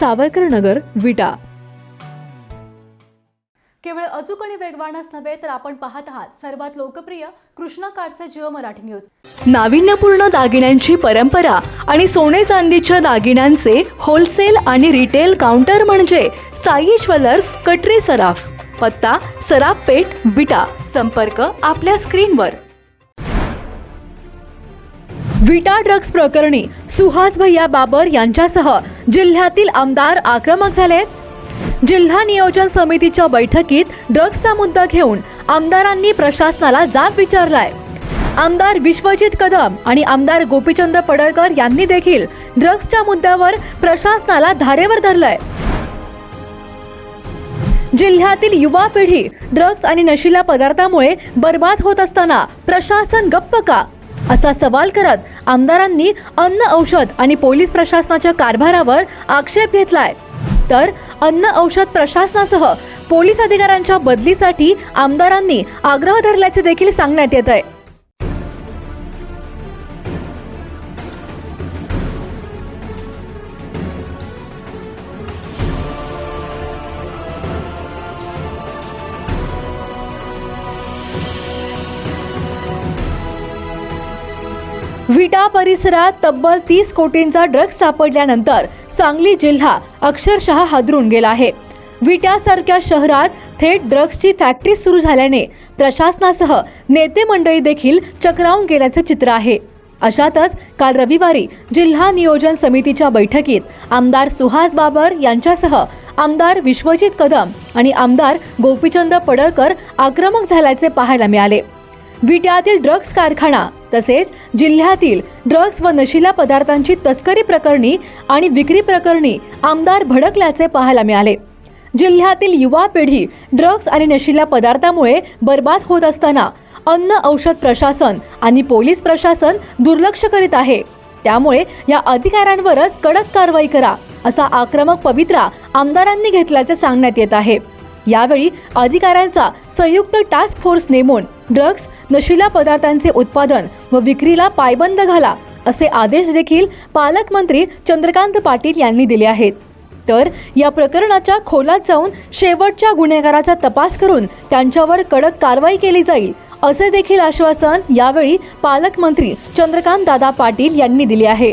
सावरकर नगर विटा. केवळ अचूक आणि वेगवानच नव्हे तर आपण पाहत आहात सर्वात लोकप्रिय कृष्णा काडचे जिओ मराठी न्यूज. नाविन्यपूर्ण दागिन्यांची परंपरा आणि सोने चांदीच्या दागिन्यांचे होलसेल आणि रिटेल काउंटर म्हणजे साई ज्वेलर्स कटरे सराफ. पत्ता सराफ पेठ विटा. संपर्क आपल्या स्क्रीनवर विटा ड्रग्ज प्रकरणी सुहास भैया बाबर यांच्यासह जिल्ह्यातील आमदार आक्रमक झालेत जिल्हा नियोजन समितीच्या बैठकीत ड्रग्जचा मुद्दा घेऊन आमदारांनी प्रशासनाला जाब विचारलाय. आमदार विश्वजित कदम आणि आमदार गोपीचंद पडळकर यांनी देखील ड्रग्जच्या मुद्द्यावर प्रशासनाला धारेवर धरलंय. जिल्ह्यातील युवा पिढी ड्रग्ज आणि नशिला पदार्थामुळे बर्बाद होत असताना प्रशासन गप्प का? असा सवाल करत आमदारांनी अन्न औषध आणि पोलीस प्रशासनाच्या कारभारावर आक्षेप घेतलाय. तर अन्न औषध प्रशासनासह पोलीस अधिकाऱ्यांच्या बदलीसाठी आमदारांनी आग्रह धरल्याचे देखील सांगण्यात येत आहे विटा परिसरात तब्बल तीस कोटींचा ड्रग्ज सापडल्यानंतर सांगली जिल्हा अक्षरशः हादरून गेला आहे. विट्यासारख्या शहरात थेट ड्रग्जची फॅक्टरी सुरू झाल्याने प्रशासनासह नेते मंडळी देखील चक्रावून गेल्याचे चित्र आहे. अशातच काल रविवारी जिल्हा नियोजन समितीच्या बैठकीत आमदार सुहास बाबर यांच्यासह आमदार विश्वजित कदम आणि आमदार गोपीचंद पडळकर आक्रमक झाल्याचे पाहायला मिळाले. विट्यातील ड्रग्ज कारखाना तसेच जिल्ह्यातील ड्रग्ज व नशिला पदार्थांची तस्करी प्रकरणी आणि विक्री प्रकरणी आमदार भडकल्याचे पाहायला मिळाले. जिल्ह्यातील युवा पिढी ड्रग्ज आणि नशिला पदार्थामुळे बर्बाद होत असताना अन्न औषध प्रशासन आणि पोलीस प्रशासन दुर्लक्ष करीत आहे. त्यामुळे या अधिकाऱ्यांवरच कडक कारवाई करा असा आक्रमक पवित्रा आमदारांनी घेतल्याचे सांगण्यात येत आहे. यावेळी अधिकाऱ्यांचा संयुक्त टास्क फोर्स नेमून ड्रग्ज नशिला पदार्थांचे उत्पादन व विक्रीला पायबंद घाला असे आदेश देखील पालकमंत्री चंद्रकांत पाटील यांनी दिले आहेत. तर या प्रकरणाच्या खोलात जाऊन शेवटच्या गुन्हेगाराचा तपास करून त्यांच्यावर कडक कारवाई केली जाईल असे देखील आश्वासन यावेळी पालकमंत्री चंद्रकांत दादा पाटील यांनी दिले आहे.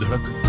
धडक.